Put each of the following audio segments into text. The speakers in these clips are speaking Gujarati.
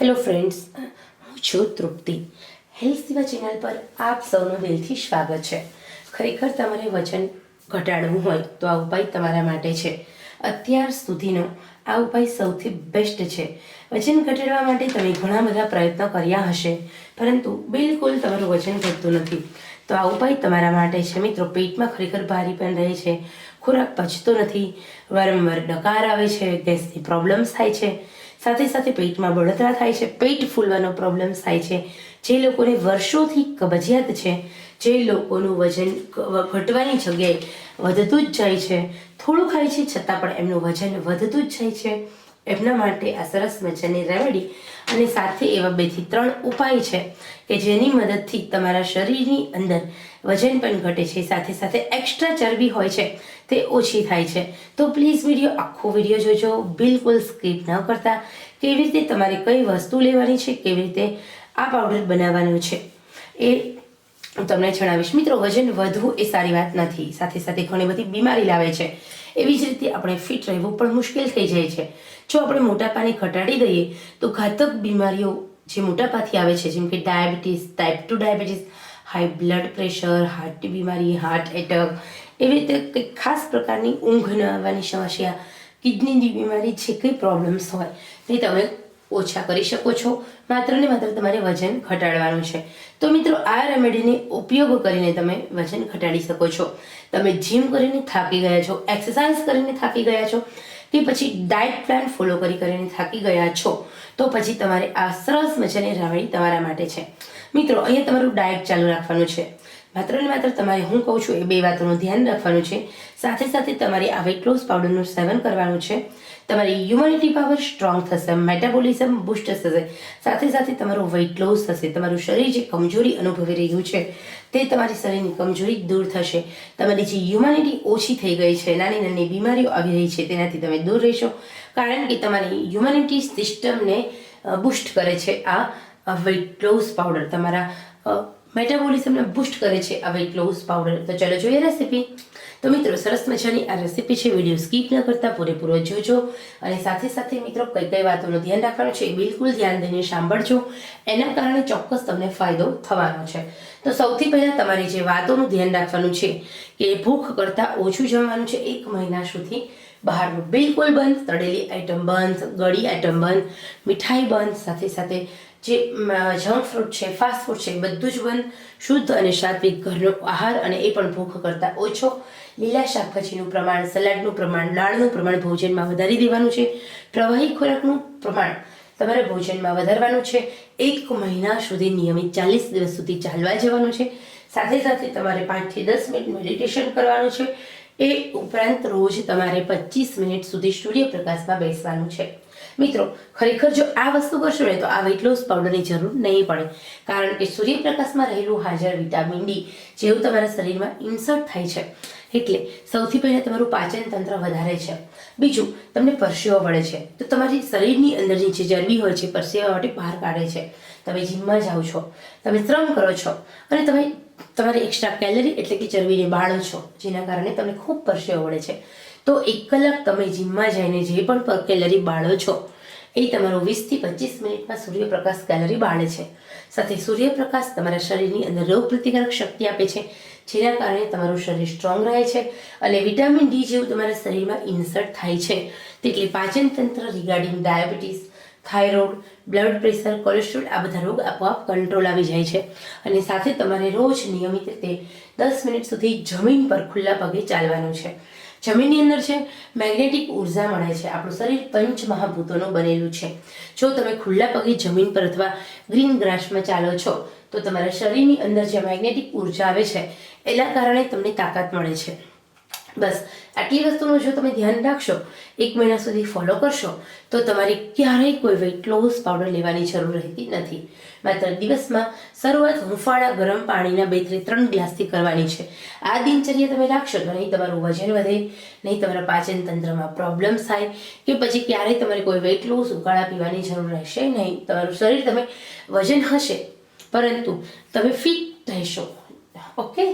હેલો ફ્રેન્ડ્સ હું છું તૃપ્તિ. હેલ્થ સેવા ચેનલ પર આપ સૌનું દિલથી સ્વાગત છે. ખરેખર તમારે વજન ઘટાડવું હોય તો આ ઉપાય તમારા માટે છે. અત્યાર સુધીનો આ ઉપાય સૌથી બેસ્ટ છે. વજન ઘટાડવા માટે તમે ઘણા બધા પ્રયત્નો કર્યા હશે, પરંતુ બિલકુલ તમારું વજન ઘટતું નથી. તો આ ઉપાય તમારા માટે છે. મિત્રો, પેટમાં ખરેખર ભારી પણ રહે છે, ખોરાક પચતો નથી, વારંવાર ડકાર આવે છે, ગેસની પ્રોબ્લેમ્સ થાય છે સાથે સાથે પેટમાં બળતરા થાય છે. પેટ ફૂલવાનો પ્રોબ્લેમ થાય છે. જે લોકોને વર્ષોથી કબજિયાત છે, જે લોકોનું વજન ઘટવાની જગ્યાએ વધતું જ જાય છે. થોડું ખાય છે, છતાં પણ એમનું વજન વધતું જ જાય છે. એમના માટે આ સરસ મજાની રેમેડી અને સાથે એવા બેથી ત્રણ ઉપાય છે કે જેની મદદથી તમારા શરીરની અંદર વજન પણ ઘટે છે. સાથે સાથે એક્સ્ટ્રા ચરબી હોય છે, તે ઓછી થાય છે. તો પ્લીઝ વીડિયો આખો વીડિયો જોજો. બિલકુલ સ્કીપ ન કરતા. કેવી રીતે તમારે કઈ વસ્તુ લેવાની છે, કેવી રીતે આ પાવડર બનાવવાનો છે, એ હું તમને જણાવીશ. મિત્રો, વજન વધવું એ સારી વાત નથી. સાથે સાથે ઘણી બધી બીમારી લાવે છે. એવી જ રીતે આપણે ફિટ રહેવું પણ મુશ્કેલ થઈ જાય છે. જો આપણે મોટાપાને ઘટાડી દઈએ, તો ઘાતક બીમારીઓ જે મોટાપાથી આવે છે, જેમ કે diabetes type two diabetes high blood pressure હાર્ટની બીમારી હાર્ટ એટેક એવી રીતે કંઈક ખાસ પ્રકારની ઊંઘ ન આવવાની સમસ્યા, કિડનીની બીમારી જે કંઈ પ્રોબ્લેમ્સ હોય તે તમે ઓછા કરી શકો છો. માત્ર ને માત્ર તમારે વજન ઘટાડવાનું છે. તો મિત્રો, આ રેમેડીને ઉપયોગ કરીને તમે વજન ઘટાડી શકો છો. તમે જીમ કરીને થાકી ગયા છો એક્સરસાઇઝ કરીને થાકી ગયા છો, કે પછી ડાયટ પ્લાન ફોલો કરી કરીને થાકી ગયા છો, તો પછી તમારે આ સરસ મજાની રેમેડી તમારા માટે છે. મિત્રો, અહીંયા તમારું ડાયટ ચાલુ રાખવાનું છે. માત્ર ને માત્ર તમારે હું કહું છું એ બે વાતોનું ધ્યાન રાખવાનું છે. સાથે સાથે તમારે આ વેટ લોસ પાવડરનું સેવન કરવાનું છે. તમારી હ્યુમનિટી પાવર સ્ટ્રોંગ થશે મેટાબોલિઝમ બુસ્ટ થશે. સાથે સાથે તમારું વેઇટ લોસ થશે, તમારું શરીર જે કમજોરી અનુભવી રહ્યું છે, તે તમારી શરીરની કમજોરી દૂર થશે. તમારી જે હ્યુમનિટી ઓછી થઈ ગઈ છે, નાની નાની બીમારીઓ આવી રહી છે, તેનાથી તમે દૂર રહેશો. કારણ કે તમારી હ્યુમનિટી સિસ્ટમને બુસ્ટ કરે છે આ વેટ લોસ પાવડર તમારા મેટાબોલિઝમને બુસ્ટ કરે છે આ વેટ લોસ પાવડર તો ચાલો જોઈએ રેસીપી તો મિત્રો, સરસ મજાની આ રેસીપી છે. વીડિયો સ્કીપ ન કરતા, પૂરેપૂરો જોજો. અને સાથે સાથે મિત્રો, કઈ કઈ વાતોનું ધ્યાન રાખવાનું છે એ બિલકુલ ધ્યાન દઈને સાંભળજો. એના કારણે ચોક્કસ તમને ફાયદો થવાનો છે. તો સૌથી પહેલાં તમારે જે વાતોનું ધ્યાન રાખવાનું છે કે ભૂખ કરતાં ઓછું જમવાનું છે એક મહિના સુધી બહારનું બિલકુલ બંધ. તળેલી આઈટમ બંધ, ગળી આઈટમ બંધ, મીઠાઈ બંધ. સાથે સાથે જે જંક ફ્રૂટ છે ફાસ્ટ ફૂડ છે બધું જ બંધ શુદ્ધ અને સાત્વિક ઘરનો આહાર અને એ પણ ભૂખ કરતાં ઓછો. લીલા શાકભાજીનું પ્રમાણ, સલાડનું પ્રમાણ, દાળનું પ્રમાણ ભોજનમાં વધારી દેવાનું છે. પ્રવાહી ખોરાકનું પ્રમાણ તમારે ભોજનમાં વધારવાનું છે. એક મહિના સુધી નિયમિત ચાલીસ દિવસ સુધી ચાલવા જવાનું છે. સાથે સાથે તમારે પાંચથી દસ મિનિટ મેડિટેશન કરવાનું છે. એ ઉપરાંત રોજ તમારે પચીસ મિનિટ સુધી સૂર્યપ્રકાશમાં બેસવાનું છે. મિત્રો, ખરેખર જો આ વસ્તુ કરશો ને, તો આ વેટ લોસ પાવડરની જરૂર નહીં પડે. કારણ કે સૂર્યપ્રકાશમાં રહેલું હાજર વિટામિન ડી જેવું તમારા શરીરમાં ઇન્સર્ટ થાય છે. એટલે સૌથી પહેલાં તમારું પાચન તંત્ર વધારે છે. બીજું, તમને પરસેવો વળે છે. તો તમારી શરીરની અંદરની જે ચરબી હોય છે, પરસેવા માટે બહાર કાઢે છે. તમે જીમમાં જાઓ છો, તમે શ્રમ કરો છો, અને તમે તમારી એક્સ્ટ્રા કેલરી એટલે કે ચરબીને બાળો છો, જેના કારણે તમને ખૂબ પરસેવો વળે છે. તો એક કલાક તમે જીમમાં જઈને જે પણ કેલરી બાળો છો, એ તમારું વીસથી પચીસ મિનિટમાં સૂર્યપ્રકાશ કેલરી બાળે છે. સાથે સૂર્યપ્રકાશ તમારા શરીરની અંદર રોગ પ્રતિકારક શક્તિ આપે છે, જેના કારણે તમારું શરીર સ્ટ્રોંગ રહે છે અને વિટામિન ડી જેવું તમારા શરીરમાં ઇન્સર્ટ થાય છે. તેટલી પાચન તંત્ર regarding diabetes thyroid blood pressure cholesterol આ બધા રોગ આપોઆપ કંટ્રોલ આવી જાય છે. અને સાથે તમારે રોજ નિયમિત રીતે દસ મિનિટ સુધી જમીન પર ખુલ્લા પગે ચાલવાનું છે. જમીનની અંદર છે, મેગ્નેટિક ઊર્જા મળે છે. આપણું શરીર પંચ મહાભૂતોનું બનેલું છે. જો તમે ખુલ્લા પગે જમીન પર અથવા ગ્રીન ગ્રાસમાં ચાલો છો, તો તમારા શરીરની અંદર જે મેગ્નેટિક ઊર્જા આવે છે, એના કારણે તમને તાકાત મળે છે. બસ, આટલી વસ્તુનું જો તમે ધ્યાન રાખશો, એક મહિના સુધી ફોલો કરશો, તો તમારે ક્યારેય કોઈ વેઇટ લોસ પાવડર લેવાની જરૂર રહેતી નથી. માત્ર દિવસમાં શરૂઆત હુંફાળા ગરમ પાણીના બેથી ત્રણ ગ્લાસથી કરવાની છે. આ દિનચર્યા તમે રાખશો તો નહીં તમારું વજન વધે, નહીં તમારા પાચન તંત્રમાં પ્રોબ્લેમ થાય કે પછી ક્યારેય તમારે કોઈ વેટ લોસ ઉકાળા પીવાની જરૂર રહેશે નહીં. તમારું શરીર તમે વજન હશે, પરંતુ તમે ફિટ રહેશો. ઓકે?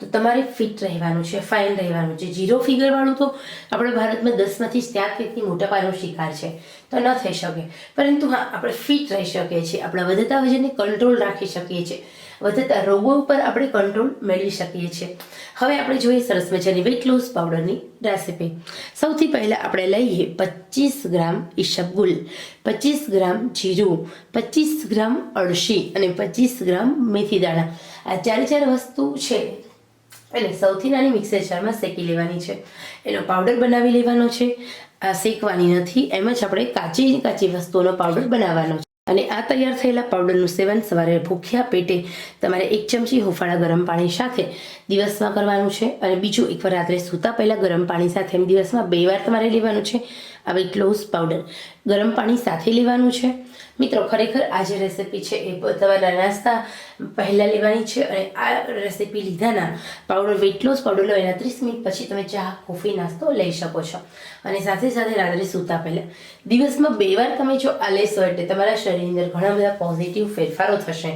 તો તમારે ફિટ રહેવાનું છે ફાઇન રહેવાનું છે. ઝીરો ફિગરવાળું તો આપણે ભારતમાં દસમાંથી સાત વ્યક્તિ મોટા પાયાનો શિકાર છે. તો ન થઈ શકે. પરંતુ હા, આપણે ફિટ રહી શકીએ છીએ. આપણા વધતા વજનને કંટ્રોલ રાખી શકીએ છીએ. વધતા રોગો ઉપર આપણે કંટ્રોલ મેળવી શકીએ છીએ. હવે આપણે જોઈએ સરસ મજાની વેટ લોસ પાવડરની રેસીપી સૌથી પહેલાં આપણે લઈએ પચીસ ગ્રામ ઈસબગુલ પચીસ ગ્રામ જીરું, પચીસ ગ્રામ અળસી અને પચીસ ગ્રામ મેથી દાણા. આ ચારે ચાર વસ્તુ છે. એને સૌથી નાની મિક્સર જારમાં શેકી લેવાની છે. એનો પાવડર બનાવી લેવાનો છે. શેકવાની નથી. એમ જ આપણે કાચી કાચી વસ્તુઓનો પાવડર બનાવવાનો છે. અને આ તૈયાર થયેલા પાવડરનું સેવન સવારે ભૂખ્યા પેટે તમારે એક ચમચી હુંફાળા ગરમ પાણી સાથે દિવસમાં કરવાનું છે અને બીજું એકવાર રાત્રે સૂતા પહેલાં ગરમ પાણી સાથે એમ દિવસમાં બે વાર તમારે લેવાનું છે. આ વેટ લોસ પાવડર ગરમ પાણી સાથે લેવાનું છે. મિત્રો, ખરેખર આ જે રેસીપી છે એ તમારા નાસ્તા પહેલાં લેવાની છે અને આ રેસીપી લીધાના પાવડર વેટ લોસ પાવડર લો એના ત્રીસ મિનિટ પછી તમે ચા કોફી નાસ્તો લઈ શકો છો. અને સાથે સાથે રાત્રે સૂતા પહેલાં દિવસમાં બે વાર તમે જો આ લેશો એટલે તમારા શરીરની અંદર ઘણા બધા પોઝિટિવ ફેરફારો થશે.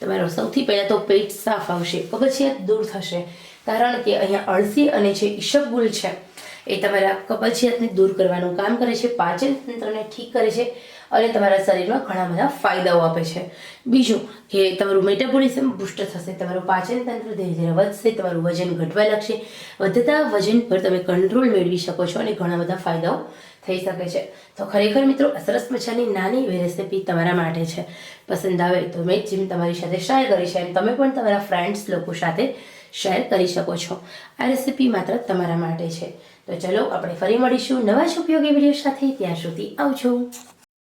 તમારો સૌથી પહેલાં તો પેટ સાફ આવશે કબજિયાત દૂર થશે. કારણ કે અહીંયા અળસી અને જે ઈશબગુલ છે, એ તમારા કબજિયાતને દૂર કરવાનું કામ કરે છે, પાચન તંત્રને ઠીક કરે છે અને તમારા શરીરમાં ઘણા બધા ફાયદાઓ આપે છે. બીજું કે તમારું મેટાબોલિઝમ બુસ્ટ થશે, તમારું પાચન તંત્ર ધીરે ધીરે વધશે, તમારું વજન ઘટવા લાગશે. વધતા વજન પર તમે કંટ્રોલ મેળવી શકો છો અને ઘણા બધા ફાયદાઓ થઈ શકે છે. તો ખરેખર મિત્રો સરસ મજાની નાની એવી રેસીપી તમારા માટે છે. પસંદ આવે તો મેં જેમ તમારી સાથે શેર કરી છે, એમ તમે પણ તમારા ફ્રેન્ડ્સ લોકો સાથે શેર કરી શકો છો. આ રેસીપી માત્ર તમારા માટે છે. તો ચલો, આપણે ફરી મળીશું નવા જ ઉપયોગી વીડિયો સાથે. ત્યાં સુધી આવજો.